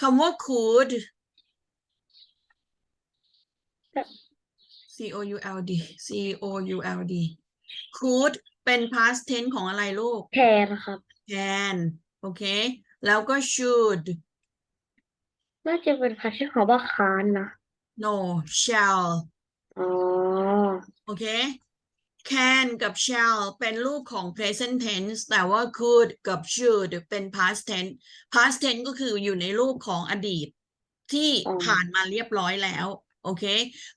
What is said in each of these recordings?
คำว่า could ครับ c o u l d c o u l d could เป็น past tense ของอะไรลูกแทนครับ can โอเค แล้วก็ should น่าจะเป็นคำที่เขาว่าค้านนะ no shall อ๋อ โอเค can กับ shall เป็นรูปของ present tense แต่ว่า could กับ should เป็น past tense past tense ก็คืออยู่ในรูปของอดีต ที่อ๋อผ่านมาเรียบร้อยแล้ว โอเค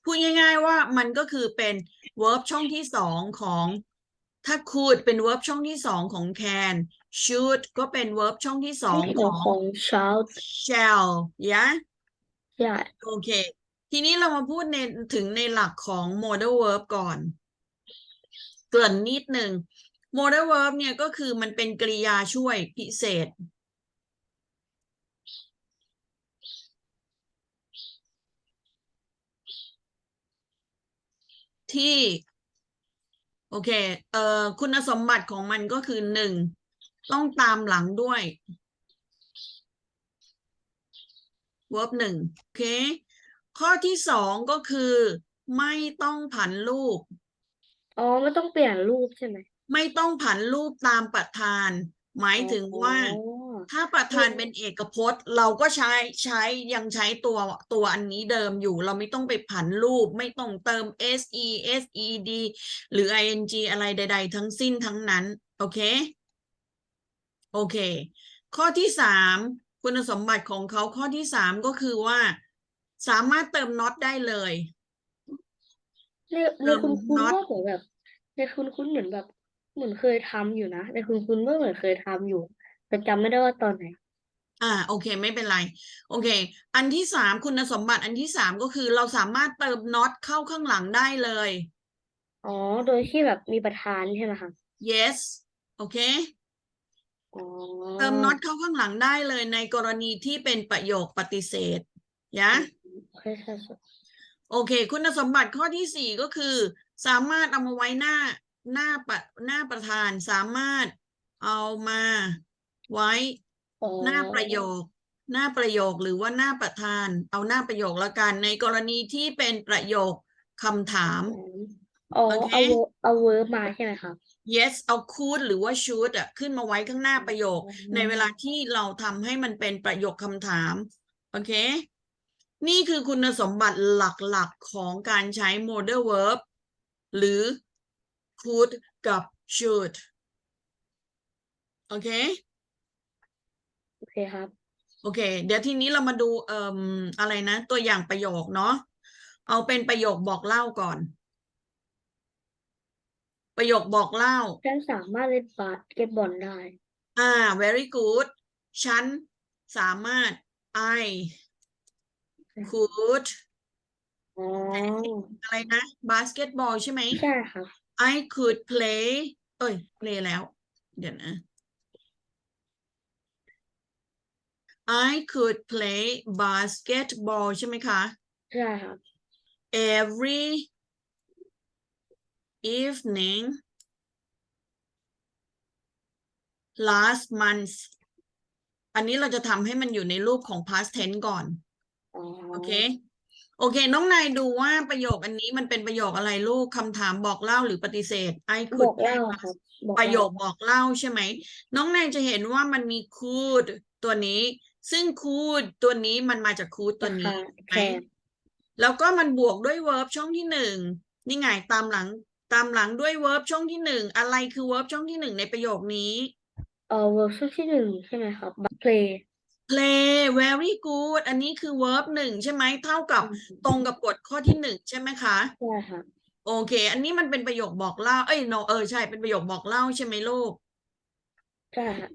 พูดง่าย ๆ ว่ามันก็คือเป็น verb ช่องที่สองของถ้า could เป็น verb ช่องที่สองของ can should ก็เป็น verb ช่องที่สองที่ขขอองงของ shout shall ยะใช่โอเค ทีนี้เรามาพูดในถึงในหลักของ modal verb ก่อน เกริ่นนิดหนึ่ง modal verb เนี่ยก็คือมันเป็นกริยาช่วยพิเศษ ที่ โอเค เอ่อคุณสมบัติของมันก็คือหนึ่งต้องตามหลังด้วย verb หนึ่งโอเค ข้อที่สองก็คือ ไม่ต้องผันรูป อ๋อไม่ต้องเปลี่ยนรูปใช่ไหมไม่ต้องผันรูปตามประธาน หมายถึงว่า อ๋อถ้าประธานเป็นเอกพจน์ เราก็ใช้ใช้ยังใช้ตัวตัวอันนี้เดิมอยู่ เราไม่ต้องไปผันรูป ไม่ต้องเติม se sed หรือ ing อะไรใด ๆ ทั้งสิ้นทั้งนั้น โอเค โอเค ข้อที่สามคุณสมบัติของเขาข้อที่สามก็คือว่า สามารถเติม not ได้เลย ในในเติมคุณคุณ not ว่าเหมือนแบบในคุณคุณเหมือนแบบเหมือนเคยทำอยู่นะในคุณคุณว่าเหมือนเคยทำอยู่ แต่จำไม่ได้ว่าตอนไหน อ่า โอเค ไม่เป็นไร โอเค อันที่สามคุณสมบัติอันที่สามก็คือเราสามารถเติม not เข้าข้างหลังได้เลย อ๋อ โดยที่แบบมีประธานใช่ไหมคะ yes โอเคอ๋อเติม not เข้าข้างหลังได้เลยในกรณีที่เป็นประโยคปฏิเสธยะใช่ใช่ใช่ โอเค คุณสมบัติข้อที่สี่ก็คือ สามารถเอามาไว้หน้าหน้าประหน้าประธานสามารถเอามาไว้อ๋อหน้าประโยค หน้าประโยคหรือว่าหน้าประธาน เอาหน้าประโยคละกันในกรณีที่เป็นประโยคคำถามอ๋อโอเคเอา verb เอา verb มาใช่ไหมคะ yes เอา could หรือว่า should อะขึ้นมาไว้ข้างหน้าประโยคอ๋อในเวลาที่เราทำให้มันเป็นประโยคคำถาม โอเค นี่คือคุณสมบัติหลักๆของการใช้ modal verb หรือ could กับ should โอเค โอเคครับ โอเค เดี๋ยวทีนี้เรามาดูเอ่มอะไรนะ ตัวอย่างประโยคเนาะ เอาเป็นประโยคบอกเล่าก่อน ประโยคบอกเล่า ฉันสามารถเล่นบาสเกตบอลได้ อ่า very good ฉันสามารถ I could อ๋ออะไรนะ basketball ใช่ไหม ใช่ครับ I could play เอ้ย play แล้ว เดี๋ยวนะ I could play basketball ใช่ไหมคะ ใช่ครับ every evening last month อันนี้เราจะทำให้มันอยู่ในรูปของ past tense ก่อนอ๋อ โอเค โอเค น้องนายดูว่าประโยคอันนี้มันเป็นประโยคอะไรลูกคำถามบอกเล่าหรือปฏิเสธ I บ could อกเล่า play ครับบอกประโยเล่าคบอกเล่าใช่ไหม น้องนายจะเห็นว่ามันมี could ตัวนี้ ซึ่ง could ตัวนี้มันมาจาก could ตัวนี้ค่ะไหมแทนแล้วก็มันบวกด้วย verb ช่องที่หนึ่งนี่ไงตามหลังตามหลังด้วย verb ช่องที่หนึ่งอะไรคือ verb ช่องที่หนึ่งในประโยคนี้ เอ่อ verb ช่วงที่หนึ่งใช่ไหมครับ play play very good อันนี้คือ verb หนึ่งใช่ไหมเท่ากับตรงกับกฎข้อที่หนึ่งใช่ไหมคะใช่ครับโอเค อันนี้มันเป็นประโยคบอกเล่า เอ้ย no เออใช่ เป็นประโยคบอกเล่าใช่ไหมลูกใช่ครับ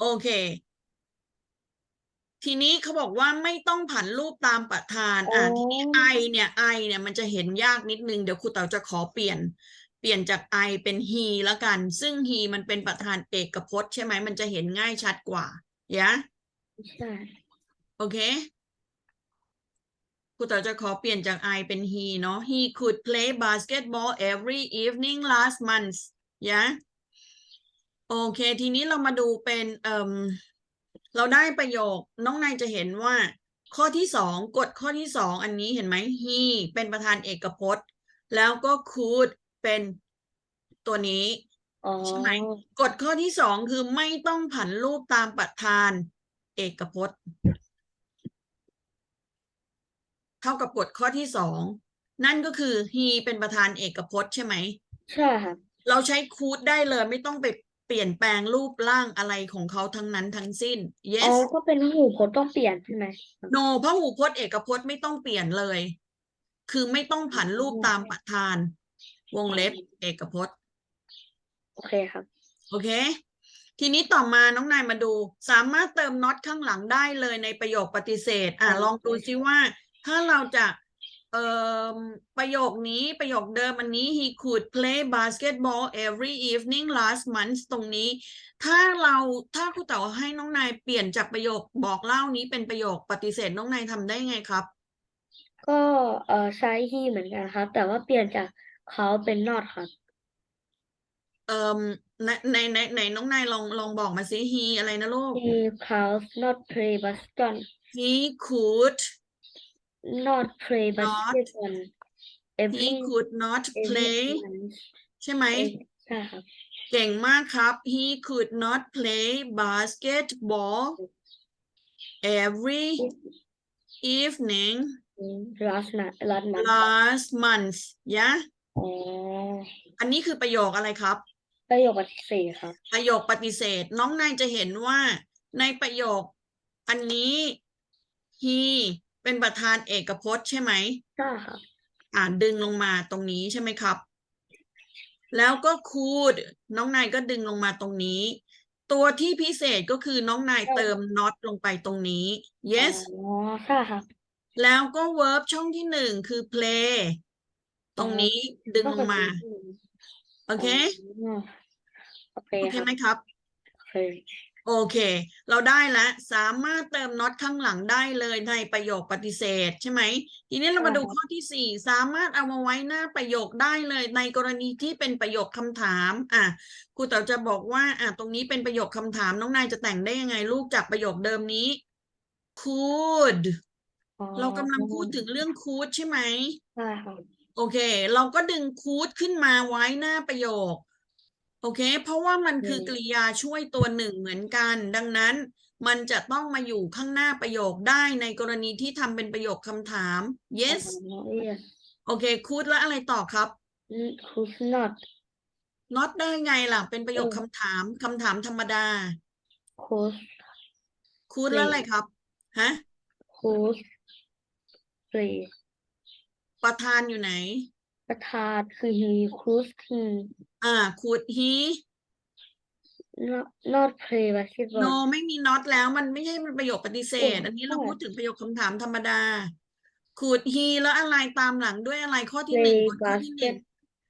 โอเค ทีนี้เขาบอกว่าไม่ต้องผันรูปตามประธาน อ่าทีนี้ I เนี่ย I เนี่ยมันจะเห็นยากนิดนึง เดี๋ยวครูเต๋าจะขอเปลี่ยน เปลี่ยนจาก I เป็น he แล้วกัน ซึ่ง he มันเป็นประธานเอกพจน์ใช่ไหม มันจะเห็นง่ายชัดกว่า ยะ ใช่ โอเคครูเต๋าจะขอเปลี่ยนจาก I เป็น he เนาะ he could play basketball every evening last month ยะโอเค ทีนี้เรามาดูเป็นเอ่มเราได้ประโยค น้องนายจะเห็นว่า ข้อที่สองกฎข้อที่สองอันนี้เห็นไหม he เป็นประธานเอกพจน์ แล้วก็ could เป็นตัวนี้อ๋อใช่ไหมกฎข้อที่สองคือไม่ต้องผันรูปตามประธานเอกพจน์ เท่ากับกฎข้อที่สองนั่นก็คือ he เป็นประธานเอกพจน์ใช่ไหม ใช่ค่ะ เราใช้คูดได้เลยไม่ต้องไปเปลี่ยนแปลงรูปร่างอะไรของเขาทั้งนั้นทั้งสิ้น อ๋อ yes ก็เป็นหูพจน์ต้องเปลี่ยนใช่ไหม no พหูพจน์เอกพจน์ไม่ต้องเปลี่ยนเลย คือไม่ต้องผันรูปตามประธาน วงเล็บเอกพจน์ โอเคครับ โอเค ทีนี้ต่อมาน้องนายมาดู สามารถเติม not ข้างหลังได้เลยในประโยคปฏิเสธ อะอ๋อลองดูซิว่า ถ้าเราจะเอ่อประโยคนี้ประโยคเดิมอันนี้ he could play basketball every evening last month ตรงนี้ ถ้าเราถ้าครูเต๋าให้น้องนายเปลี่ยนจากประโยคบอกเล่านี้เป็นประโยคปฏิเสธน้องนายทำได้ไงครับ ก็เอ่อใช้ he เหมือนกันครับ แต่ว่าเปลี่ยนจากเขาเป็น not ครับ เอ่อในในในในน้องนายลองลองบอกมาสิ he อะไรนะลูก he could not play basketball he could not play Not basketball every he could not every play month ใช่ไหมใช่ครับเก่งมากครับ he could not play basketball every evening last night last month last month ยะอ๋ออันนี้คือประโยคอะไรครับ ประโยคปฏิเสธครับ ประโยคปฏิเสธ น้องนายจะเห็นว่าในประโยค อันนี้ he เป็นประธานเอกพจน์ใช่ไหมใช่ครับอ่านดึงลงมาตรงนี้ใช่ไหมครับ แล้วก็ could น้องนายก็ดึงลงมาตรงนี้ ตัวที่พิเศษก็คือน้องนายเติม not ลงไปตรงนี้ yes อ๋อใช่ครับแล้วก็ verb ช่องที่หนึ่งคือ play ตรงนี้ดึงลงมา โอเคอ๋อโอเคโอคเครับไหมครับ โอเค โอเค เราได้แล้วสามารถเติม not ข้างหลังได้เลยในประโยคปฏิเสธใช่ไหม ทีนี้เรามาดูข้อที่สี่สามารถเอามาไว้หน้าประโยคได้เลยในกรณีที่เป็นประโยคคำถาม อะครูเต๋าจะบอกว่า อะตรงนี้เป็นประโยคคำถามน้องนายจะแต่งได้ยังไงลูกจากประโยคเดิมนี้ could อ๋อเรากำลังพูดถึงเรื่อง could ใช่ไหมใช่ครับโอเค เราก็ดึง could ขึ้นมาไว้หน้าประโยค โอเค เพราะว่ามันคือกริยาช่วยตัวหนึ่งเหมือนกัน ดังนั้นมันจะต้องมาอยู่ข้างหน้าประโยคได้ในกรณีที่ทำเป็นประโยคคำถาม yes อ๋อ yes โอเค could แล้วอะไรต่อครับ could not not ได้ไงล่ะ เป็นประโยคเออคำถามคำถามธรรมดา could could แล้วอะไรครับ ฮะ could play ประธานอยู่ไหน ประธานคือ he could he อ่า could he not not play basketball no ไม่มี not แล้วมันไม่ใช่เป็นประโยคปฏิเสธโอ้อันนี้เราใช่พูดถึงประโยคคำถามธรรมดา could he แล้วอะไรตามหลังด้วยอะไรข้อที่หนึ่ง play กฎข้อที่หนึ่ง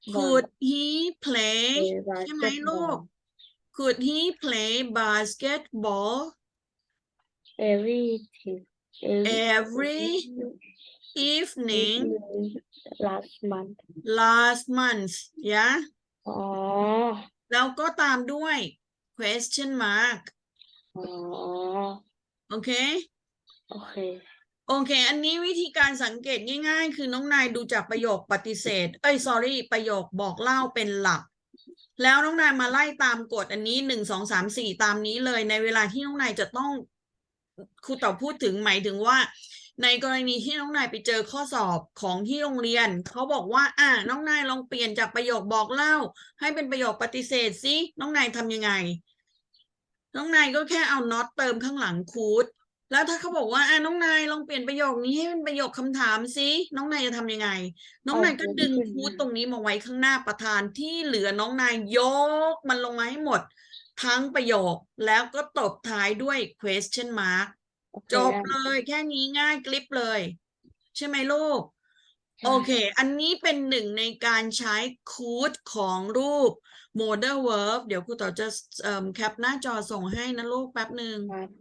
basketball could he play play ใช่ไหมลูก basketball could he play basketball every every evening last month last month ยะอ๋อแล้วก็ตามด้วย question mark อ๋อโอเค โอเค โอเค อันนี้วิธีการสังเกตง่ายๆ คือน้องนายดูจากประโยคปฏิเสธ เอ้ย sorry ประโยคบอกเล่าเป็นหลัก แล้วน้องนายมาไล่ตามกฎอันนี้หนึ่งสองสามสี่ตามนี้เลยในเวลาที่น้องนายจะต้องครูเต่อพูดถึงหมายถึงว่า ในกรณีที่น้องนายไปเจอข้อสอบของที่โรงเรียน เขาบอกว่า อะน้องนายลองเปลี่ยนจากประโยคบอกเล่า ให้เป็นประโยคปฏิเสธสิน้องนายทำยังไง น้องนายก็แค่เอา not เติมข้างหลังคูดแล้วถ้าเขาบอกว่าอะน้องนายลองเปลี่ยนประโยคนี้ให้เป็นประโยคคำถามสิน้องนายจะทำยังไง น้องนายก็ดึงคูดตรงนี้มาไว้ข้างหน้าประธานที่เหลือน้องนายยกมันลงมาให้หมด ทั้งประโยคแล้วก็ตบท้ายด้วย question mark โอเคจบได้เลยแค่นี้ง่ายกลิบเลย ใช่ไหมลูกใช่โอเค อันนี้เป็นหนึ่งในการใช้คูดของรูป modal verb เดี๋ยวครูต่อจะเอ่อแคปหน้าจอส่งให้นะลูกแป๊บหนึ่ง ครับ